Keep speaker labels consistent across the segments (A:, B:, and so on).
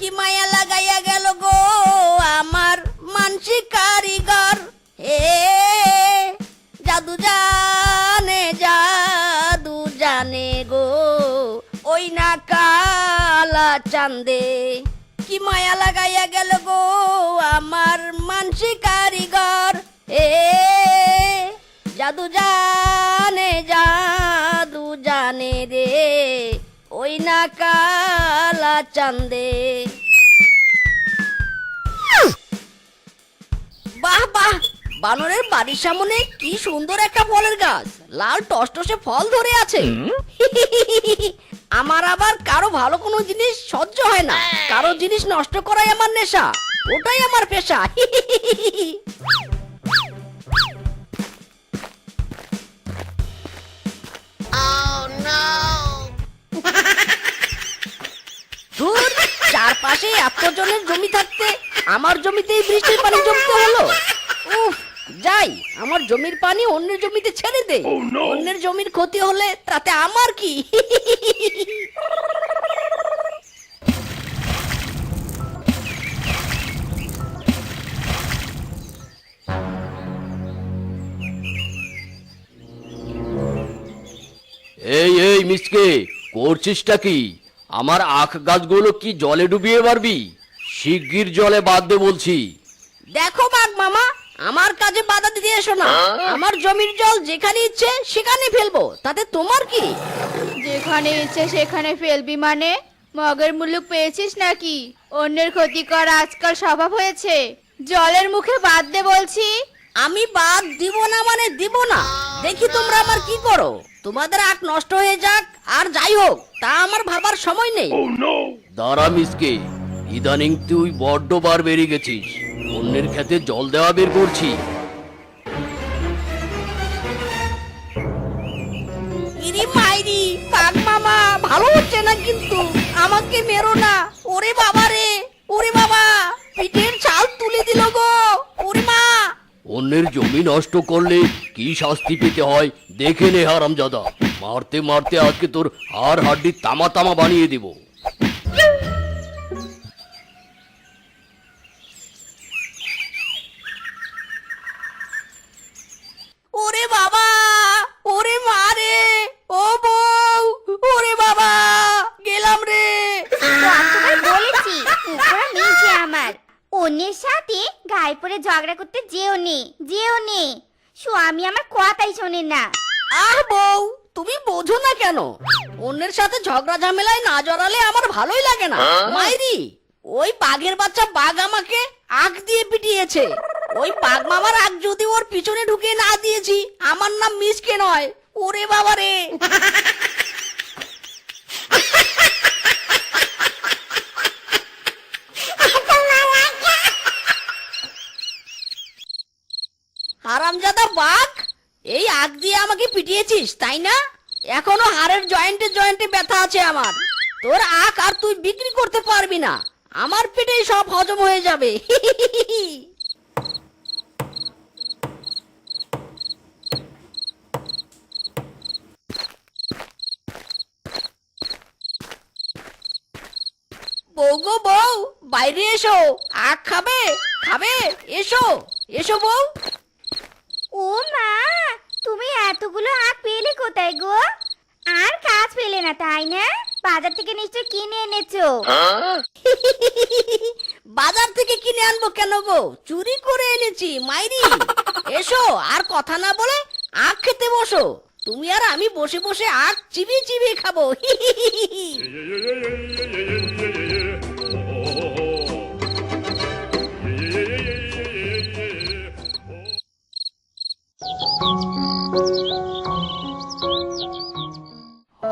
A: কি মায়া লাগাইয়া গেল গো আমার মানসি কারিগর? হে, জাদু জানে জাদু জানে গো। ওই না কালা চান্দে। কি মায়া লাগাইয়া গেল গো আমার মানসি কালা চান্দে বাহ বাহ, বানরের বাড়ির সামনে কি সুন্দর একটা ফলের গাছ। লাল টসটসে ফল ধরে আছে। আমার আবার কারও ভালো কোনো জিনিস সহ্য হয় না। কারও জিনিস নষ্ট করাই আমার নেশা। ওটাই আমার পেশা। ধুর চারপাশে এত জনের জমি থাকতে আমার জমিতেই বৃষ্টির পানি জমতে হলো। উফ যাই আমার জমির পানি অন্যের জমিতে ছেড়ে দে অন্যের জমির ক্ষতি হলে তাতে আমার কি?
B: এই এই মিসকে করছিসটা কি? আমার আখ গাছগুলো কি জলে ডুবিয়ে পারবি শিগগির জলে বাদ দে বলছি।
A: দেখো বাঘ মামা আমার কাজে বাধা দিতে এসো না। আমার জমির জল যেখানে ইচ্ছে সেখানে ফেলব। তাতে তোমার কি?
C: যেখানে ইচ্ছে সেখানে ফেলবি মানে? মগের মুলুক পেয়েছিস নাকি? অন্যের ক্ষতি করা আজকাল স্বভাব হয়েছে। জলের মুখে বাদ দে বলছি।
A: আমি বাদ দিব না মানে দিব না। দেখি তোমরা আমার কি করো। তোমাদের আখ নষ্ট হয়ে যাক আর যাই হোক তা আমার ভাবার সময় নেই।
B: দাঁড়া মিসকে। ইদানিং তুই বড্ড বার বেরিয়ে গেছিস। অন্যের খেতে জল দেওয়া বের করছি।
A: ইরি মাইরি বাঘ মামা ভালো হচ্ছে না কিন্তু? আমাকে মেরো না। ওরে বাবা রে ওরে বাবা পিঠের ছাল তুলে দিল গো। ওরে মা!
B: অন্যের জমি নষ্ট করলে কি শাস্তি পেতে হয়? দেখে নে হারামজাদা মারতে মারতে আজকে তোর হাড় হাড্ডি তামা তামা বানিয়ে দেব।
A: ওরে বাবা ওরে মা রে ও বউ ওরে বাবা গেলাম রে।
D: বলেছি আমার। অন্যের সাথে গায়ে পড়ে ঝগড়া করতে যেও নে যেও নে। স্বামী আমার কথাই শোনে না।
A: আহ বউ তুমি বোঝো না কেন? অন্যের সাথে ঝগড়া ঝামেলায় না জড়ালে আমার ভালোই লাগে না। মাইরি ওই বাঘের বাচ্চা বাঘ আমাকে আগ দিয়ে পিটিয়েছে। ওই বাঘ মামার আগ যদি ওর পিছনে ঢুকে না দিয়েছি আমার নাম মিসকে নয়। ওরে বাবা রে হারামজাদা বাঘ এই আগ দিয়ে আমাকে পিটিয়েছিস, তাই না? এখনও হাড়ের জয়েন্টে জয়েন্টে ব্যথা আছে আমার। তোর আখ আর তুই বিক্রি করতে পারবি না। আমার পেটেই সব হজম হয়ে যাবে। বউ বউ, বাইরে এসো। আখ খাবে? খাবে? এসো। এসো বউ।
D: ও মা তুমি এতগুলো আখ পেলে কোথায় গো? আর কাজ পেলে না তাই না? বাজার থেকে নিশ্চয় কিনে এনেছো।
A: বাজার থেকে কিনে আনব কেন গো? চুরি করে এনেছি মাইরি। এসো আর কথা না বলে আখ খেতে বসো। তুমি আর আমি বসে বসে আখ চিবিয়ে চিবিয়ে খাব।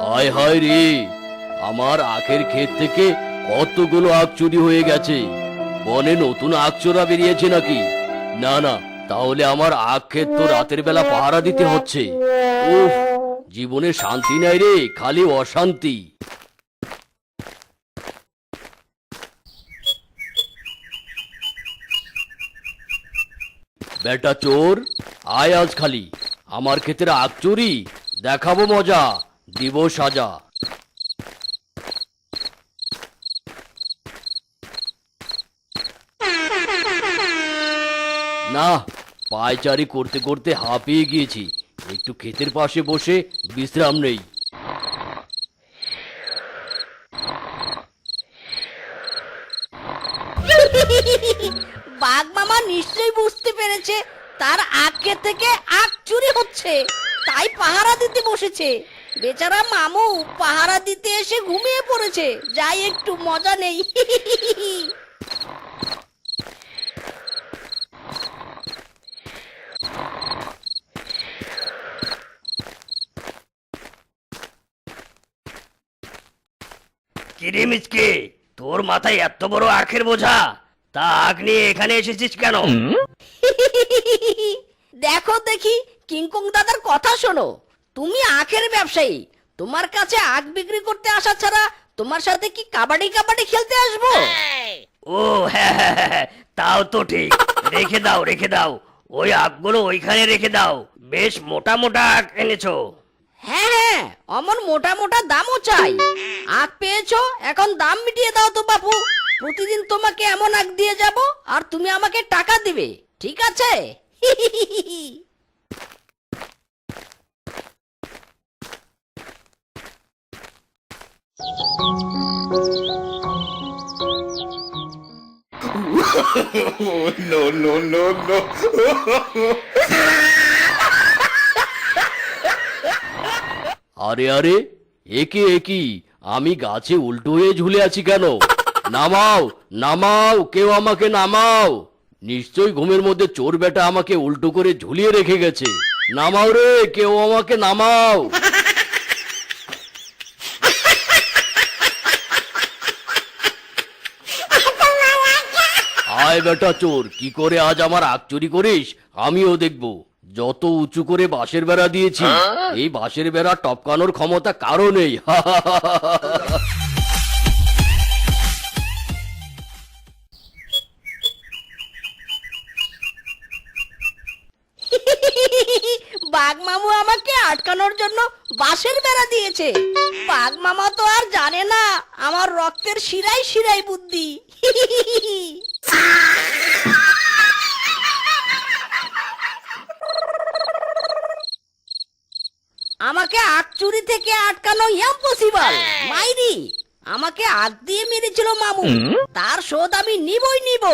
B: হায় হায় রে, আমার আখের ক্ষেত থেকে কতগুলো আখ চুরি হয়ে গেছে। বনে নতুন আখ চোরা বেরিয়েছে নাকি? না না, তাহলে আমার আখ ক্ষেত তো রাতের বেলা পাহারা দিতে হচ্ছে। জীবনে শান্তি নাই রে, খালি অশান্তি। বেটা চোর, আয় আজ খালি। আমার ক্ষেত্রে আকচুরি দেখাবো মজা, দিব সাজা। না, পায়চারি করতে করতে হাঁপিয়ে গিয়েছি। একটু ক্ষেতের পাশে বসে বিশ্রাম নেই।
A: বাঘ মামা নিশ্চয়ই বুঝতে পেরেছে, তার আগে থেকে চুরি হচ্ছে। তাই পাহারা দিতে বসেছে। বেচারা মামু পাহারা দিতে এসে ঘুমিয়ে পড়েছে। যাই একটু মজা নেই।
B: কিরে মিচকে তোর মাথায় এত বড় আখের বোঝা? তা আখ নিয়ে এখানে এসেছিস কেন?
A: দেখো দেখি কিংকং দাদার কথা শোনো। তুমি আখের ব্যবসায়ী। তোমার কাছে আখ বিক্রি করতে আসা ছাড়া তোমার সাথে কি কাবাডি কাবাডি খেলতে আসব?
B: ও হ্যাঁ হ্যাঁ হ্যাঁ, হ্যাঁ, তাও তো ঠিক। রেখে দাও রেখে দাও। ওই আখগুলো ওইখানে রেখে দাও। বেশ মোটা মোটা আখ এনেছো।
A: হ্যাঁ হ্যাঁ অমন মোটা মোটা দামও চাই। আখ পেয়েছ এখন দাম মিটিয়ে দাও তো বাপু। প্রতিদিন তোমাকে এমন আখ দিয়ে যাব আর তুমি আমাকে টাকা দিবে। ঠিক আছে?
E: no, no, no, no.
B: আরে আরে একে একই আমি গাছে উল্টো হয়ে ঝুলে আছি কেন নামাও নামাও কেউ আমাকে নামাও নিশ্চয়ই ঘুমের মধ্যে চোর বেটা আমাকে উল্টো করে ঝুলিয়ে রেখে গেছে। নামাও রে কেউ আমাকে নামাও। আয় বেটা চোর কি করে আজ আমার আগ চুরি করিস? আমিও দেখব। যত উঁচু করে বাঁশের বেড়া দিয়েছি এই বাঁশের বেড়া টপকানোর ক্ষমতা কারও নেই।
A: বাঘ মামু আমাকে আটকানোর জন্য বাঁশের বেড়া দিয়েছে। বাঘ মামা তো আর জানে না আমার রক্তের শিরাই শিরাই বুদ্ধি। আমাকে চুরি থেকে আটকানো ইম্পসিবল মাইরি। আমাকে আগ দিয়ে মেরেছিল মামু। তার শোধ আমি নিবই নিব।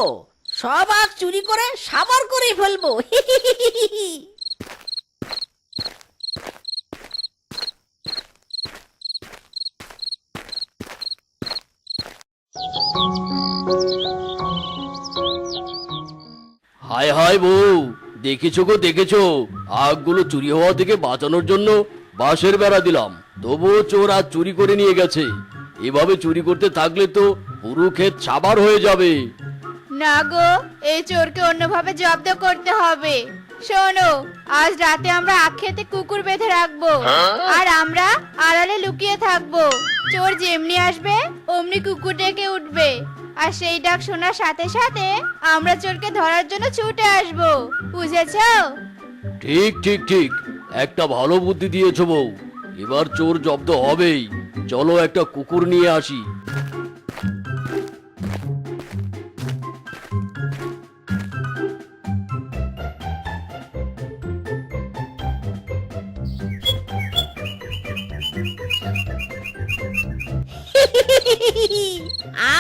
A: সব আখ চুরি করে সাবার করে ফেলব।
B: হায় হায় বউ দেখেছ গো দেখেছ? আগগুলো চুরি হওয়া থেকে বাঁচানোর জন্য বাঁশের বেড়া দিলাম। তবুও চোর আজ চুরি করে নিয়ে গেছে। এভাবে চুরি করতে থাকলে তো পুরো ক্ষেত সাবার হয়ে যাবে।
C: না গো এই চোরকে অন্যভাবে জব্দ করতে হবে। শোনো আজ রাতে আমরা আখ খেতে কুকুর বেঁধে রাখব। আর আমরা আড়ালে লুকিয়ে থাকব। চোর যেমনি আসবে, অমনি কুকুর ডেকে উঠবে। আর সেই ডাক শোনার সাথে সাথে আমরা চোরকে ধরার জন্য ছুটে আসব। বুঝেছ?
B: ঠিক ঠিক ঠিক। একটা ভালো বুদ্ধি দিয়েছ বউ। এবার চোর জব্দ হবেই। চলো একটা কুকুর নিয়ে আসি।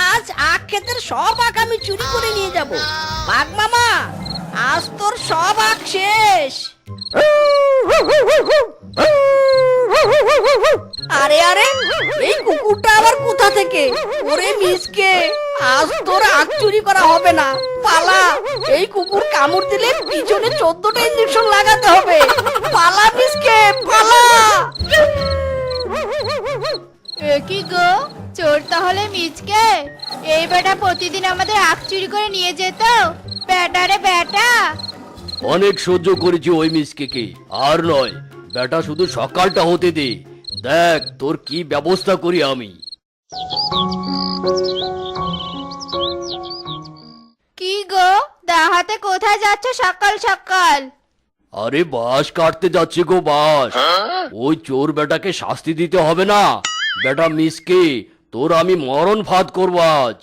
A: আজ আখ ক্ষেতের সব আখ আমি চুরি করে নিয়ে যাব। বাঘ মামা, আজ তোর সব আখ শেষ। আরে আরে, এই কুকুরটা আবার কোথা থেকে? ওরে মিসকে, আজ তোর আখ চুরি করা হবে না। পালা, এই কুকুর কামড় দিলে পিছনে চোদ্দটা ইঞ্জেকশন লাগাতে হবে। পালা মিসকে, পালা।
C: কি গো? চোর তাহলে মিচকে? এই বেটা প্রতিদিন আমাদের আখ চুরি করে নিয়ে যেত। বেটা রে বেটা।
B: অনেক সহ্য করেছি ওই মিসকেকে আর নয় বেটা শুধু সকালটা হতে দে। দেখ তোর কি ব্যবস্থা করি আমি।
C: কি গো দাহাতে কোথায় যাচ্ছ সকাল সকাল?
B: আরে বাস কাটতে যাচ্ছে গো বাঁশ। ওই চোর বেটাকে শাস্তি দিতে হবে না। বেটা মিসকে তোর আমি মরণ ফাঁদ করব আজ।